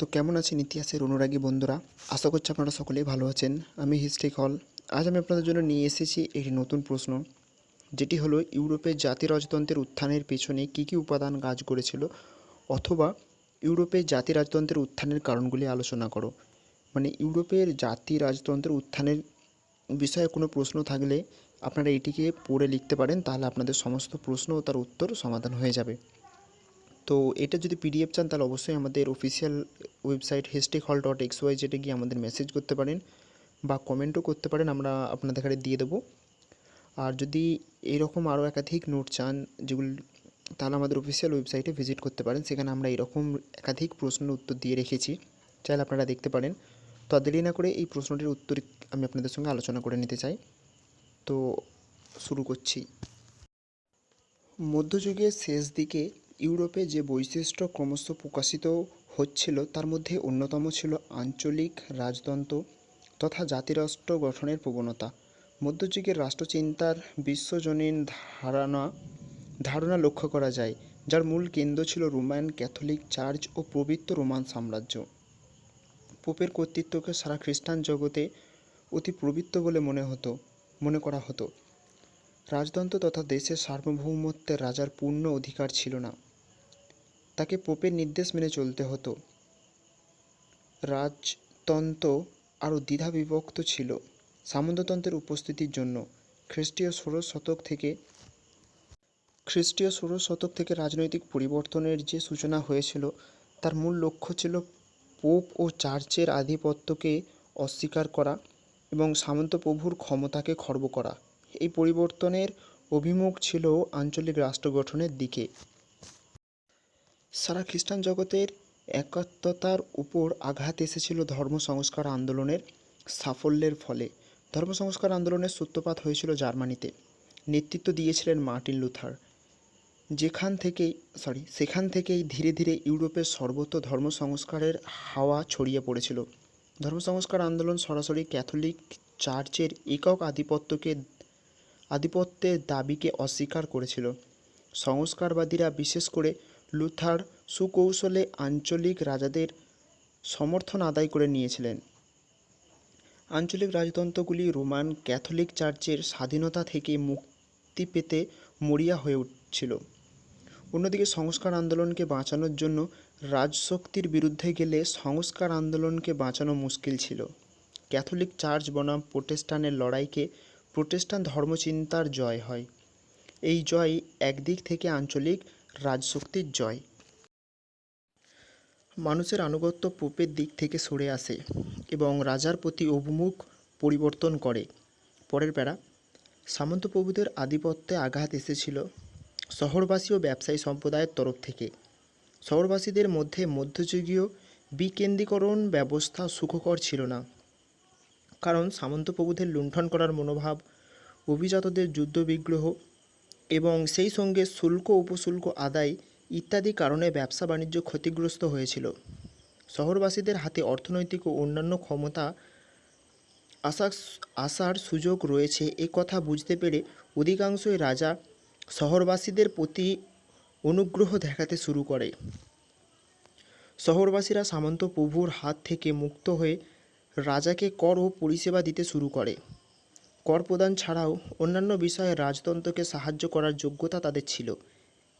তো কেমন আছেন ইতিহাসের অনুরাগী বন্ধুরা? আশা করছি আপনারা সকলেই ভালো আছেন। আমি হিস্ট্রি হল। আজ আমি আপনাদের জন্য নিয়ে এসেছি একটি নতুন প্রশ্ন, যেটি হলো ইউরোপের জাতি রাজতন্ত্রের উত্থানের পেছনে কী কী উপাদান কাজ করেছিল অথবা ইউরোপের জাতি রাজতন্ত্রের উত্থানের কারণগুলি আলোচনা করো। মানে ইউরোপের জাতি রাজতন্ত্রের উত্থানের বিষয়ে কোনো প্রশ্ন থাকলে আপনারা এটিকে পড়ে লিখতে পারেন, তাহলে আপনাদের সমস্ত প্রশ্ন ও তার উত্তর সমাধান হয়ে যাবে। তো এটা যদি পিডিএফ চান, তাহলে অবশ্যই আমাদের অফিসিয়াল ওয়েবসাইট হেস্টেক হল ডট এক্স ওয়াই জেটে গিয়ে আমাদের মেসেজ করতে পারেন বা কমেন্টও করতে পারেন, আমরা আপনাদের কাছে দিয়ে দেবো। আর যদি এরকম আরও একাধিক নোট চান, যেগুলো, তাহলে আমাদের অফিসিয়াল ওয়েবসাইটে ভিজিট করতে পারেন। সেখানে আমরা এরকম একাধিক প্রশ্নের উত্তর দিয়ে রেখেছি। চাইলে আপনারা দেখতে পারেন। তো দেরি না করে এই প্রশ্নটির উত্তর আমি আপনাদের সঙ্গে আলোচনা করে নিতে চাই। তো শুরু করছি। মধ্যযুগের শেষ দিকে ইউরোপে যে বৈশিষ্ট্য ক্রমশ প্রকাশিত হচ্ছিল, তার মধ্যে অন্যতম ছিল আঞ্চলিক রাজতন্ত্র তথা জাতিরাষ্ট্র গঠনের প্রবণতা। মধ্যযুগের রাষ্ট্রচিন্তার বিশ্বজনীন ধারণা ধারণা লক্ষ্য করা যায়, যার মূল কেন্দ্র ছিল রোমান ক্যাথলিক চার্চ ও পবিত্র রোমান সাম্রাজ্য। পোপের কর্তৃত্বকে সারা খ্রিস্টান জগতে অতি পবিত্র বলে মনে হতো, মনে করা হতো। রাজতন্ত্র তথা দেশের সার্বভৌমত্বের রাজার পূর্ণ অধিকার ছিল না। তাকে পোপের নির্দেশ মেনে চলতে হতো। রাজতন্ত্র আরও দ্বিধা বিভক্ত ছিল সামন্ততন্ত্রের উপস্থিতির জন্য। খ্রিস্টীয় ষোড়শ শতক থেকে খ্রিস্টীয় ষোড়শ শতক থেকে রাজনৈতিক পরিবর্তনের যে সূচনা হয়েছিল, তার মূল লক্ষ্য ছিল পোপ ও চার্চের আধিপত্যকে অস্বীকার করা এবং সামন্ত প্রভুর ক্ষমতাকে খর্ব করা। এই পরিবর্তনের অভিমুখ ছিল আঞ্চলিক রাষ্ট্র গঠনের দিকে। সারা খ্রিস্টান জগতের একাত্মতার উপর আঘাত এসেছিল ধর্ম সংস্কার আন্দোলনের সাফল্যের ফলে। ধর্ম সংস্কার আন্দোলনের সূত্রপাত হয়েছিল জার্মানিতে। নেতৃত্ব দিয়েছিলেন মার্টিন লুথার। যেখান থেকেই সরি সেখান থেকেই ধীরে ধীরে ইউরোপের সর্বত্র ধর্ম সংস্কারের হাওয়া ছড়িয়ে পড়েছিল। ধর্ম সংস্কার আন্দোলন সরাসরি ক্যাথলিক চার্চের একক আধিপত্যকে, আধিপত্যের দাবিকে অস্বীকার করেছিল। সংস্কারবাদীরা বিশেষ করে লুথার সুকৌশলে আঞ্চলিক রাজাদের সমর্থন আদায় করে নিয়েছিলেন। আঞ্চলিক রাজতন্ত্রগুলি রোমান ক্যাথলিক চার্চের স্বাধীনতা থেকে মুক্তি পেতে মরিয়া হয়ে উঠছিল। অন্যদিকে সংস্কার আন্দোলনকে বাঁচানোর জন্য রাজশক্তির বিরুদ্ধে গেলে সংস্কার আন্দোলনকে বাঁচানো মুশকিল ছিল। ক্যাথলিক চার্চ বনাম প্রোটেস্টানের লড়াইকে প্রোটেস্টান ধর্মচিন্তার জয় হয়। এই জয় একদিক থেকে আঞ্চলিক রাজশক্তির জয়। মানুষের আনুগত্য পোপের দিক থেকে সরে আসে এবং রাজার প্রতি অভিমুখ পরিবর্তন করে। পরের প্যারা, সামন্ত প্রভুদের আধিপত্যে আঘাত এসেছিল শহরবাসী ও ব্যবসায়ী সম্প্রদায়ের তরফ থেকে। শহরবাসীদের মধ্যে মধ্যযুগীয় বিকেন্দ্রীকরণ ব্যবস্থা সুখকর ছিল না। কারণ সামন্ত প্রভুদের লুণ্ঠন করার মনোভাব অভিজাতদের যুদ্ধবিগ্রহ এবং সেই সঙ্গে শুল্ক, উপশুল্ক আদায় ইত্যাদি কারণে ব্যবসা বাণিজ্য ক্ষতিগ্রস্ত হয়েছিল। শহরবাসীদের হাতে অর্থনৈতিক ও অন্যান্য ক্ষমতা আসার আসার সুযোগ রয়েছে এ কথা বুঝতে পেরে অধিকাংশই রাজা শহরবাসীদের প্রতি অনুগ্রহ দেখাতে শুরু করে। শহরবাসীরা সামন্ত প্রভুর হাত থেকে মুক্ত হয়ে রাজাকে কর ও পরিষেবা দিতে শুরু করে। কর প্রদান ছাড়াও অন্যান্য বিষয়ে রাজতন্ত্রকে সাহায্য করার যোগ্যতা তাদের ছিল।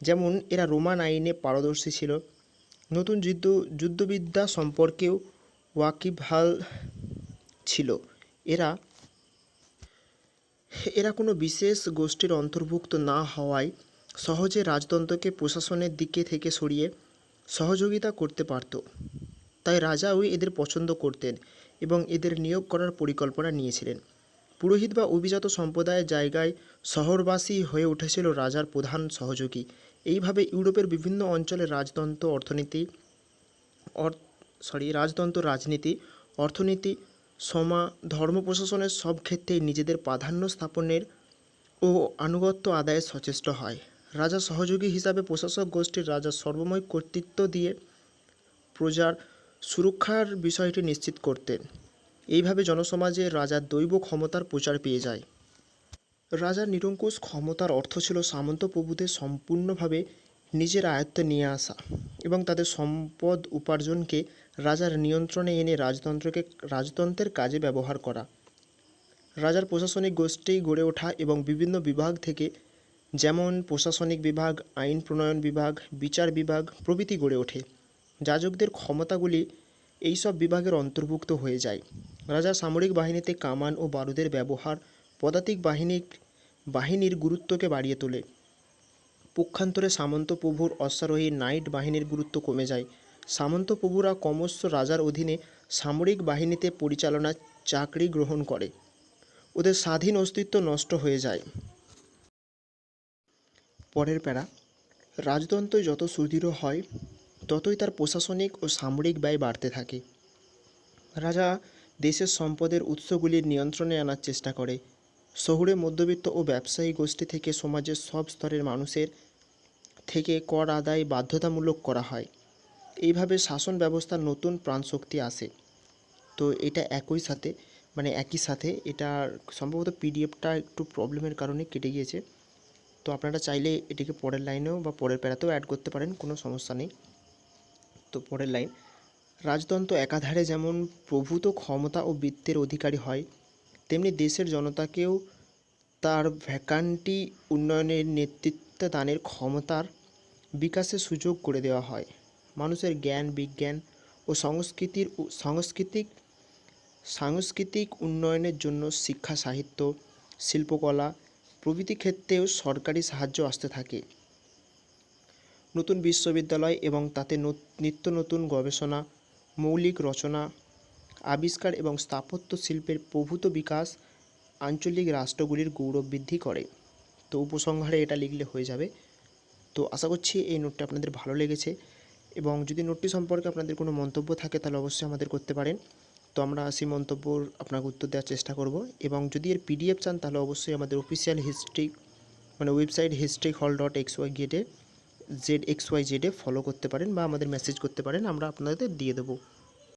যেমন এরা রোমান আইনে পারদর্শী ছিল। নতুন যুদ্ধ, যুদ্ধবিদ্যা সম্পর্কেও ওয়াকিবহাল ছিল। এরা এরা কোনো বিশেষ গোষ্ঠীর অন্তর্ভুক্ত না হওয়ায় সহজে রাজতন্ত্রকে প্রশাসনের দিকে থেকে সরিয়ে সহযোগিতা করতে পারত। তাই রাজাও এদের পছন্দ করতেন এবং এদের নিয়োগ করার পরিকল্পনা নিয়েছিলেন। পুরোহিত বা অভিজাত সম্প্রদায়ের জায়গায় শহরবাসী হয়ে উঠেছিল রাজার প্রধান সহযোগী। এইভাবে ইউরোপের বিভিন্ন অঞ্চলে রাজতন্ত্র অর্থনীতি সরি রাজতন্ত্র রাজনীতি, অর্থনীতি সমা ধর্ম প্রশাসনের সব ক্ষেত্রেই নিজেদের প্রাধান্য স্থাপনের ও আনুগত্য আদায়ে সচেষ্ট হয়। রাজা সহযোগী হিসাবে প্রশাসক গোষ্ঠীর রাজা সর্বময় কর্তৃত্ব দিয়ে প্রজার সুরক্ষার বিষয়টি নিশ্চিত করতেন। এইভাবে জনসমাজে রাজার দৈব ক্ষমতার প্রচার পেয়ে যায়। রাজার নিরঙ্কুশ ক্ষমতার অর্থ ছিল সামন্ত প্রভুদের সম্পূর্ণভাবে নিজের আয়ত্তে নিয়ে আসা এবং তাদের সম্পদ উপার্জনকে রাজার নিয়ন্ত্রণে এনে রাজতন্ত্রকে, রাজতন্ত্রের কাজে ব্যবহার করা। রাজার প্রশাসনিক গোষ্ঠী গড়ে ওঠা এবং বিভিন্ন বিভাগ থেকে যেমন প্রশাসনিক বিভাগ, আইন প্রণয়ন বিভাগ, বিচার বিভাগ প্রভৃতি গড়ে ওঠে। যাজকদের ক্ষমতাগুলি এইসব বিভাগের অন্তর্ভুক্ত হয়ে যায়। রাজা সামরিক বাহিনীতে কামান ও বারুদের ব্যবহার পদাতিক বাহিনীর বাহিনীর গুরুত্বকে বাড়িয়ে তোলে। পক্ষান্তরে সামন্ত প্রভুর অশ্বারোহী নাইট বাহিনীর গুরুত্ব কমে যায়। সামন্ত প্রভুরা ক্রমশ রাজার অধীনে সামরিক বাহিনীতে পরিচালনার চাকরি গ্রহণ করে। ওদের স্বাধীন অস্তিত্ব নষ্ট হয়ে যায়। পরের প্যারা, রাজতন্ত্র যত সুদৃঢ় হয়, ততই তার প্রশাসনিক ও সামরিক ব্যয় বাড়তে থাকে। রাজা দেশের সম্পদের উৎসগুলির নিয়ন্ত্রণে আনার চেষ্টা করে। শহুরে মধ্যবিত্ত ও ব্যবসায়ী গোষ্ঠী থেকে সমাজের সব স্তরের মানুষের থেকে কর আদায় বাধ্যতামূলক করা হয়। এইভাবে শাসন ব্যবস্থার নতুন প্রাণশক্তি আসে। তো এটা একই সাথে মানে একই সাথে এটা সম্ভবত পিডিএফটা একটু প্রবলেমের কারণে কেটে গিয়েছে। তো আপনারা চাইলে এটিকে পরের লাইনেও বা পরের প্যারাতেও অ্যাড করতে পারেন, কোনো সমস্যা নেই। তো পরের লাইন রাজতন্ত্র একাধারে যেমন প্রভূত ক্ষমতা ও বৃত্তের অধিকারী হয়, তেমনি দেশের জনতাকেও তার ভ্যাকান্টি উন্নয়নের নেতৃত্ব দানের ক্ষমতার বিকাশের সুযোগ করে দেওয়া হয়। মানুষের জ্ঞান, বিজ্ঞান ও সংস্কৃতির সাংস্কৃতিক সাংস্কৃতিক উন্নয়নের জন্য শিক্ষা, সাহিত্য, শিল্পকলা প্রভৃতি ক্ষেত্রেও সরকারি সাহায্য আসতে থাকে। নতুন বিশ্ববিদ্যালয় এবং তাতে নত- নিত্য নতুন গবেষণা মৌলিক রচনা, আবিষ্কার এবং স্থাপত্য শিল্পের প্রভূত বিকাশ আঞ্চলিক রাষ্ট্রগুলির গৌরব বৃদ্ধি করে। তো উপসংহারে এটা লিখলে হয়ে যাবে। তো আশা করছি এই নোটটা আপনাদের ভালো লেগেছে এবং যদি নোটটি সম্পর্কে আপনাদের কোনো মন্তব্য থাকে তাহলে অবশ্যই আমাদের করতে পারেন। তো আমরা সেই মন্তব্যর আপনাকে উত্তর দেওয়ার চেষ্টা করব এবং যদি এর পিডিএফ চান তাহলে অবশ্যই আমাদের অফিসিয়াল হিস্ট্রি মানে ওয়েবসাইট হিস্ট্রি হল ডট এক্স ওয়াই গেটে জেড এক্স ওয়াই জেডে ফলো করতে পারেন বা আমাদের মেসেজ করতে পারেন, আমরা আপনাদের দিয়ে দেবো।